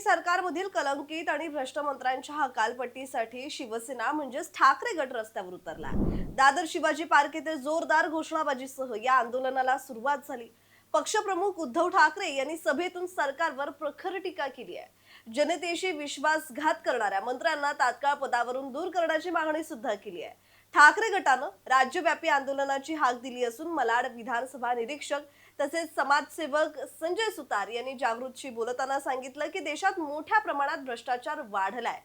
सरकारमधील कलंकित आणि भ्रष्ट मंत्र्यांच्या हकालपट्टीसाठी शिवसेना म्हणजेच ठाकरे गट रस्त्यावर उतरला दादर शिवाजी पार्क येथे जोरदार घोषणाबाजीसह या आंदोलनाला सुरुवात झाली. पक्षप्रमुख उद्धव ठाकरे यांनी सभेतून सरकारवर प्रखर टीका केली आहे. जनतेशी विश्वासघात करणाऱ्या मंत्र्यांना तात्काळ पदावरून दूर करण्याची मागणी सुद्धा केली आहे. ठाकरे गटानं राज्यव्यापी आंदोलनाची हाक दिली असून मलाड विधानसभा निरीक्षक तसेच समाजसेवक संजय सुतार यांनी जागृतशी बोलताना सांगितलं की देशात मोठ्या प्रमाणात भ्रष्टाचार वाढलाय.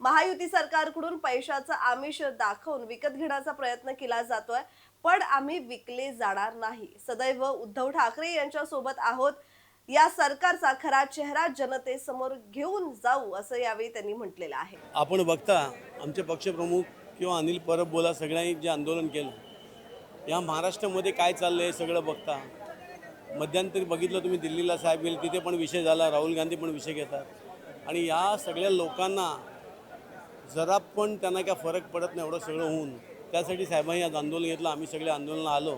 महायुती सरकारकडून पैशाचं आमिष दाखवून विकत घेण्याचा प्रयत्न केला जातोय पण आम्ही विकले जाणार नाही. सदैव उद्धव ठाकरे यांच्या सोबत आहोत. या सरकारचा खरा चेहरा जनतेसमोर घेऊन जाऊ असं यावेळी त्यांनी म्हटलेलं आहे. आपण बघता आमचे पक्षप्रमुख किंवा अनिल परब बोला सगळ्यांनी जे आंदोलन केलं या महाराष्ट्रामध्ये काय चाललं आहे सगळं बघता. मध्यंतरी बघितलं तुम्ही दिल्लीला साहेब गेले तिथे पण विषय झाला राहुल गांधी पण विषय घेतात. आणि या सगळ्या लोकांना जरा पण त्यांना काय फरक पडत नाही एवढं सगळं होऊन. त्यासाठी साहेबांनी आज आंदोलन घेतलं आम्ही सगळे आंदोलनाला आलो.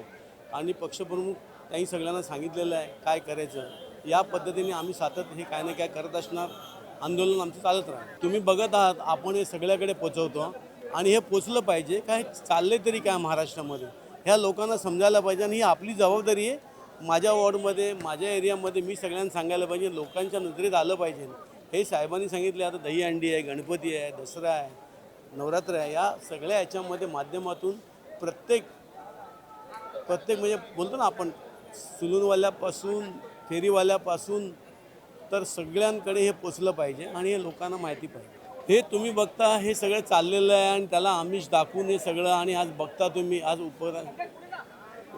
आणि पक्षप्रमुख त्यांनी सगळ्यांना सांगितलेलं आहे काय करायचं. या पद्धतीने आम्ही सातत्य हे काय ना काय करत असणार. आंदोलन आमचं चालत राहणार. तुम्ही बघत आहात आपण हे सगळ्याकडे पोचवतो. आणि हे पोचलं पाहिजे. काय चालले तरी काय महाराष्ट्रामध्ये? ह्या लोकांना समजायला पाहिजे आणि ही आपली जबाबदारी आहे. माझ्या वॉर्डमध्ये माझ्या एरियामध्ये मी सगळ्यांना सांगायला पाहिजे लोकांच्या नजरेत आलं पाहिजे. हे साहेबांनी सांगितले आता दहीहंडी आहे गणपती आहे दसरा आहे नवरात्र आहे या सगळ्या याच्यामध्ये माध्यमातून प्रत्येक प्रत्येक म्हणजे बोलतो ना आपण सुलूनवाल्यापासून फेरीवाल्यापासून तर सगळ्यांकडे हे पोचलं पाहिजे आणि हे लोकांना माहिती पाहिजे. हे तुम्ही बघता हे सगळं चाललेलं आहे आणि त्याला आमिष दाखवून हे सगळं आणि आज बघता तुम्ही आज उप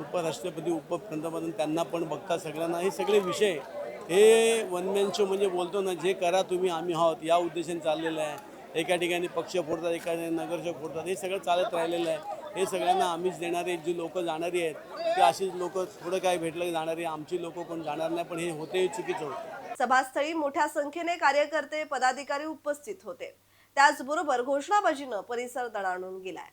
उपराष्ट्रपती उपपंतप्रधान त्यांना पण बघता सगळ्यांना. हे सगळे विषय हे वनमॅन शो म्हणजे बोलतो ना जे करा तुम्ही आम्ही आहोत. या उद्देशाने चाललेलं आहे. एका ठिकाणी पक्ष फोडतात एका ठिकाणी नगरसेवक फोडतात. हे सगळं चालत राहिलेलं आहे. हे सगळ्यांना आम्हीच देणारे जी लोक जाणारी आहेत ते अशीच लोक थोडं काय भेटलं जाणारी आमची लोक कोण जाणार नाही पण हे होते चुकीचं होतं. सभास्थळी मोठ्या संख्येने कार्यकर्ते पदाधिकारी उपस्थित होते. त्याचबरोबर घोषणाबाजीनं परिसर दणाणून गेलाय.